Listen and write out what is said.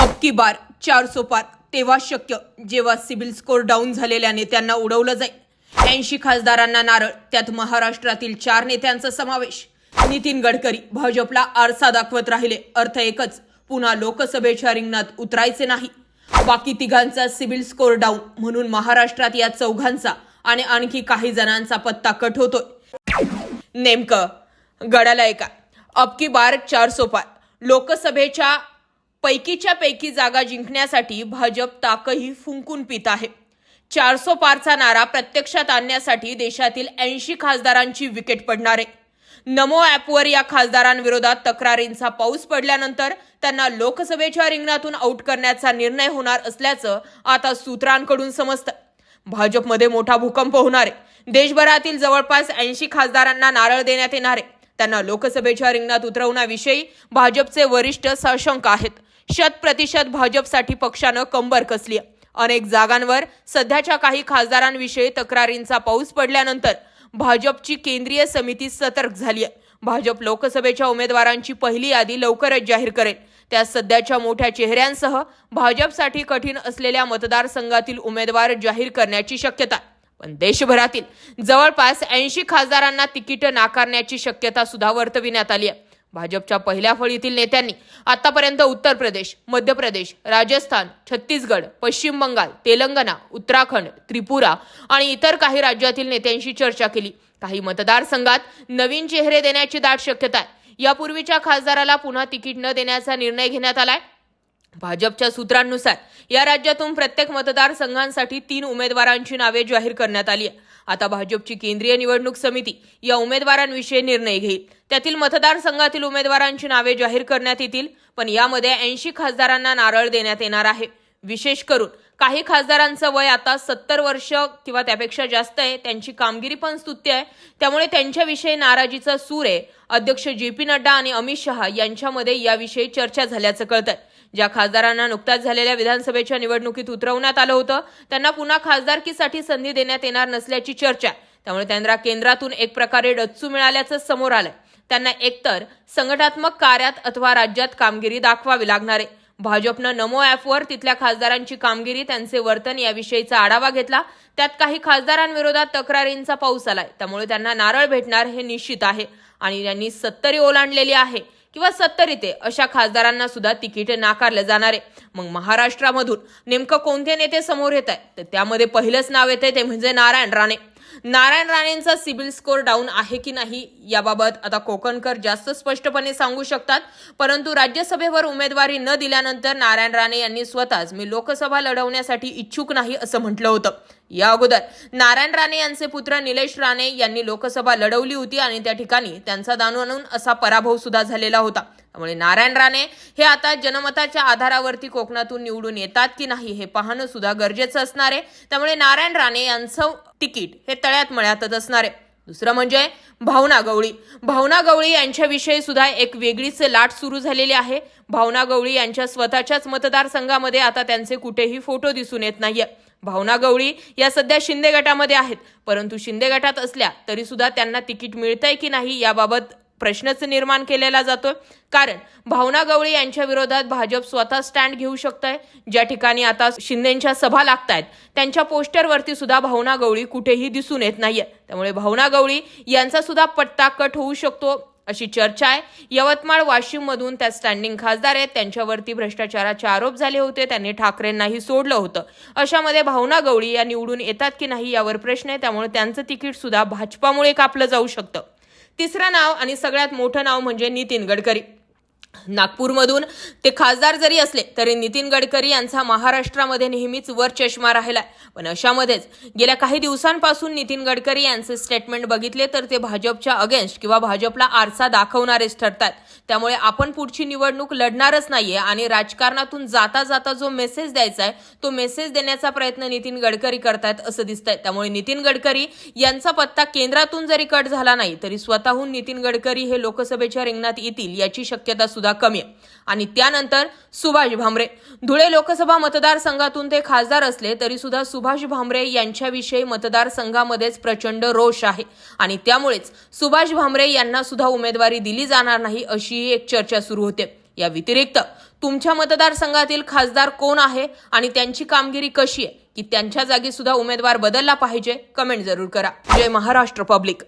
अब की बार चार सो पार तेव्हा शक्य जेव्हा सिबिल स्कोर डाऊन झालेल्या नेत्यांना उडवलं जाईल. ऐंशी खासदारांना नारळ त्यात महाराष्ट्रातील चार नेत्यांचा समावेश. नितीन गडकरी भाजपला आरसा दाखवत राहिले. अर्थ एकच पुन्हा लोकसभेच्या रिंगणात उतरायचे नाही. बाकी तिघांचा सिबिल स्कोर डाऊन म्हणून महाराष्ट्रात या चौघांचा आणि आणखी काही जणांचा पत्ता कट होतोय. नेमकं गडाला एका अबकी बार चार सोपार लोकसभेच्या पैकीच्या पैकी जागा जिंकण्यासाठी भाजप ताकही फुंकून पित आहे. चारसो पारचा नारा प्रत्यक्षात आणण्यासाठी देशातील ऐंशी खासदारांची विकेट पडणार आहे. नमो ॲपवर या खासदारांविरोधात तक्रारींचा पाऊस पडल्यानंतर त्यांना लोकसभेच्या रिंगणातून आऊट करण्याचा निर्णय होणार असल्याचं आता सूत्रांकडून समजतं. भाजपमध्ये मोठा भूकंप होणार आहे. देशभरातील जवळपास ऐंशी खासदारांना नारळ देण्यात येणार आहे. त्यांना लोकसभेच्या रिंगणात उतरवण्याविषयी भाजपचे वरिष्ठ सशंक आहेत. शत प्रतिशत भाजपसाठी पक्षानं कंबर कसली आहे. अनेक जागांवर सध्याच्या काही खासदारांविषयी तक्रारींचा पाऊस पडल्यानंतर भाजपची केंद्रीय समिती सतर्क झाली आहे. भाजप लोकसभेच्या उमेदवारांची पहिली यादी लवकरच जाहीर करेल. त्या सध्याच्या मोठ्या चेहऱ्यांसह भाजपसाठी कठीण असलेल्या मतदारसंघातील उमेदवार जाहीर करण्याची शक्यता पण देशभरातील जवळपास ऐंशी खासदारांना तिकीट नाकारण्याची शक्यता सुद्धा वर्तविण्यात आली आहे. भाजपच्या पहिल्या फळीतील नेत्यांनी आतापर्यंत उत्तर प्रदेश मध्य प्रदेश राजस्थान छत्तीसगड पश्चिम बंगाल तेलंगणा उत्तराखंड त्रिपुरा आणि इतर काही राज्यातील नेत्यांशी चर्चा केली. काही मतदारसंघात नवीन चेहरे देण्याची दाट शक्यता आहे. यापूर्वीच्या खासदाराला पुन्हा तिकीट न देण्याचा निर्णय घेण्यात आलाय. भाजपच्या सूत्रांनुसार या राज्यातून प्रत्येक मतदारसंघांसाठी तीन उमेदवारांची नावे जाहीर करण्यात आली आहे. आता भाजपची केंद्रीय निवडणूक समिती या उमेदवारांविषयी निर्णय घेईल. त्यातील मतदारसंघातील उमेदवारांची नावे जाहीर करण्यात येतील पण यामध्ये ऐंशी खासदारांना नारळ देण्यात येणार आहे. विशेष करून काही खासदारांचं वय आता सत्तर वर्ष किंवा त्यापेक्षा जास्त आहे त्यांची कामगिरी पण स्तुत्य आहे. त्यामुळे त्यांच्याविषयी नाराजीचा सूर आहे. अध्यक्ष जे पी नड्डा आणि अमित शहा यांच्यामध्ये याविषयी चर्चा झाल्याचं कळतंय. ज्या खासदारांना नुकत्याच झालेल्या विधानसभेच्या निवडणुकीत उतरवण्यात आलं होतं त्यांना पुन्हा खासदारकीसाठी संधी देण्यात येणार नसल्याची चर्चा. आहे त्यामुळे त्यांना केंद्रातून एक प्रकारे डच्चू मिळाल्याचं समोर आलंय. त्यांना एकतर संघटनात्मक कार्यात अथवा राज्यात कामगिरी दाखवावी लागणार आहे. भाजपनं नमो ॲपवर तिथल्या खासदारांची कामगिरी त्यांचे वर्तन याविषयीचा आढावा घेतला. त्यात काही खासदारांविरोधात तक्रारींचा पाऊस आलाय. त्यामुळे त्यांना नारळ भेटणार हे निश्चित आहे. आणि त्यांनी सत्तरी ओलांडलेली आहे. किंवा सत्तर येते अशा खासदारांना सुद्धा तिकीट नाकारलं जाणार. आहे मग महाराष्ट्रामधून नेमकं कोणते नेते समोर येत आहे तर त्यामध्ये पहिलंच नाव येते ते म्हणजे नारायण राणे. नारायण राणेंचा सिबिल स्कोर डाऊन आहे की नाही याबाबत आता कोकणकर जास्त स्पष्टपणे सांगू शकतात. परंतु राज्यसभेवर उमेदवारी न दिल्यानंतर नारायण राणे यांनी स्वतःच मी लोकसभा लढवण्यासाठी इच्छुक नाही असं म्हटलं होतं. या अगोदर. नारायण राणे यांचे पुत्र निलेश राणे यांनी लोकसभा लढवली होती आणि त्या ठिकाणी त्यांचा दानवून असा पराभव सुद्धा झालेला होता. त्यामुळे नारायण राणे हे आता जनमताच्या आधारावरती कोकणातून निवडून येतात की नाही हे पाहणं सुद्धा गरजेचं असणार आहे. त्यामुळे नारायण राणे यांचं तिकीट हे तळ्यात मळ्यातच असणार आहे. दुसरं म्हणजे भावना गवळी. भावना गवळी यांच्याविषयी सुद्धा एक वेगळीच लाट सुरू झालेली आहे. भावना गवळी यांच्या स्वतःच्याच मतदारसंघामध्ये आता त्यांचे कुठेही फोटो दिसून येत नाहीये. भावना गवळी या सध्या शिंदे गटामध्ये आहेत. परंतु शिंदे गटात असल्या तरी सुद्धा त्यांना तिकीट मिळतंय की नाही याबाबत प्रश्नच निर्माण केलेला जातोय. कारण भावना गवळी यांच्या विरोधात भाजप स्वतः स्टँड घेऊ शकतंय. ज्या ठिकाणी आता शिंदेच्या सभा लागतायत त्यांच्या पोस्टरवरती सुद्धा भावना गवळी कुठेही दिसून येत नाहीये. त्यामुळे भावना गवळी यांचा सुद्धा पट्टा कट होऊ शकतो. अशी चर्चा आहे. यवतमाळ वाशिम मधून त्या स्टँडिंग खासदार आहेत. त्यांच्यावरती भ्रष्टाचाराचे आरोप झाले होते. त्यांनी ठाकरेंनाही सोडलं होतं. अशामध्ये भावना गवळी या निवडून येतात की नाही यावर प्रश्न आहे. त्यामुळे त्यांचं तिकीट सुद्धा भाजपामुळे कापलं जाऊ शकतं. तिसरं नाव आणि सगळ्यात मोठं नाव म्हणजे नितीन गडकरी. नागपूरमधून ते खासदार जरी असले तरी नितीन गडकरी यांचा महाराष्ट्रामध्ये नेहमीच वर चष्मा राहिला पण अशामध्येच गेल्या काही दिवसांपासून नितीन गडकरी यांचे स्टेटमेंट बघितले तर ते भाजपच्या अगेन्स्ट किंवा भाजपला आरसा दाखवणारेच ठरतात. त्यामुळे आपण पुढची निवडणूक लढणारच नाहीये आणि राजकारणातून जाता जाता जो मेसेज द्यायचा आहे तो मेसेज देण्याचा प्रयत्न नितीन गडकरी करतायत असं दिसतंय. त्यामुळे नितीन गडकरी यांचा पत्ता केंद्रातून जरी कट झाला नाही तरी स्वतःहून नितीन गडकरी हे लोकसभेच्या रिंगणात येतील याची शक्यता सुद्धा कमी आहे. आणि त्यानंतर सुभाष भामरे. धुळे लोकसभा मतदारसंघातून ते खासदार असले तरी सुद्धा सुभाष भामरे यांच्याविषयी मतदारसंघामध्येच प्रचंड रोष आहे. आणि त्यामुळेच सुभाष भामरे यांना सुद्धा उमेदवारी दिली जाणार नाही अशीही एक चर्चा सुरू होते. या व्यतिरिक्त तुमच्या मतदारसंघातील खासदार कोण आहे आणि त्यांची कामगिरी कशी आहे? की त्यांच्या जागी सुद्धा उमेदवार बदलला पाहिजे? कमेंट जरूर करा. जय महाराष्ट्र पब्लिक.